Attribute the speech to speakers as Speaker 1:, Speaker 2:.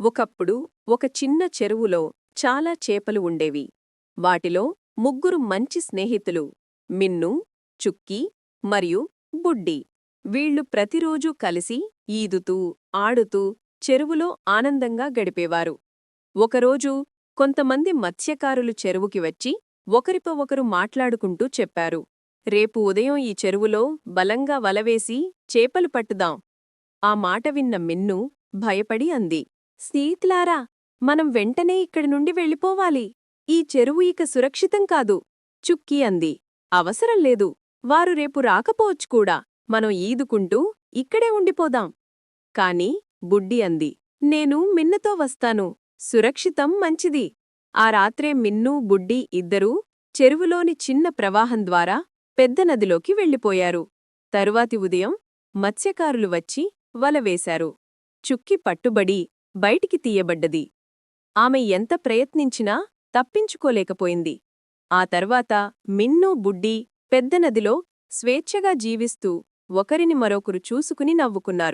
Speaker 1: ఒకప్పుడు ఒక చిన్న చెరువులో చాలా చేపలు ఉండేవి. వాటిలో ముగ్గురు మంచి స్నేహితులు మిన్ను చుక్కీ మరియు బుడ్డి. వీళ్ళు ప్రతిరోజూ కలిసి ఈదుతూ ఆడుతూ చెరువులో ఆనందంగా గడిపేవారు. ఒకరోజు కొంతమంది మత్స్యకారులు చెరువుకి వచ్చి ఒకరిపో ఒకరు మాట్లాడుకుంటూ చెప్పారు రేపు ఉదయం ఈ చెరువులో బలంగా వలవేసి చేపలు పట్టుదాం. ఆ మాట విన్న మిన్ను భయపడి అంది స్నేహితులారా మనం వెంటనే ఇక్కడి నుండి వెళ్ళిపోవాలి. ఈ చెరువు ఇక సురక్షితం కాదు. చుక్కీ అంది. అవసరం లేదు. వారు రేపు రాకపోవచ్చు కూడా. మనం ఈదుకుంటూ ఇక్కడే ఉండిపోదాం. కాని బుడ్డి అంది. నేను మిన్నతో వస్తాను. సురక్షితం మంచిది. ఆ రాత్రే మిన్ను బుడ్డి ఇద్దరూ చెరువులోని చిన్న ప్రవాహం ద్వారా పెద్ద నదిలోకి వెళ్ళిపోయారు. తరువాతి ఉదయం మత్స్యకారులు వచ్చి వలవేశారు చుక్కి పట్టుబడి బయటికి తీయబడ్డది. ఆమె ఎంత ప్రయత్నించినా తప్పించుకోలేకపోయింది. ఆ తర్వాత మిన్నూ బుడ్డీ పెద్ద నదిలో స్వేచ్ఛగా జీవిస్తూ ఒకరిని మరొకరు చూసుకుని నవ్వుకున్నారు.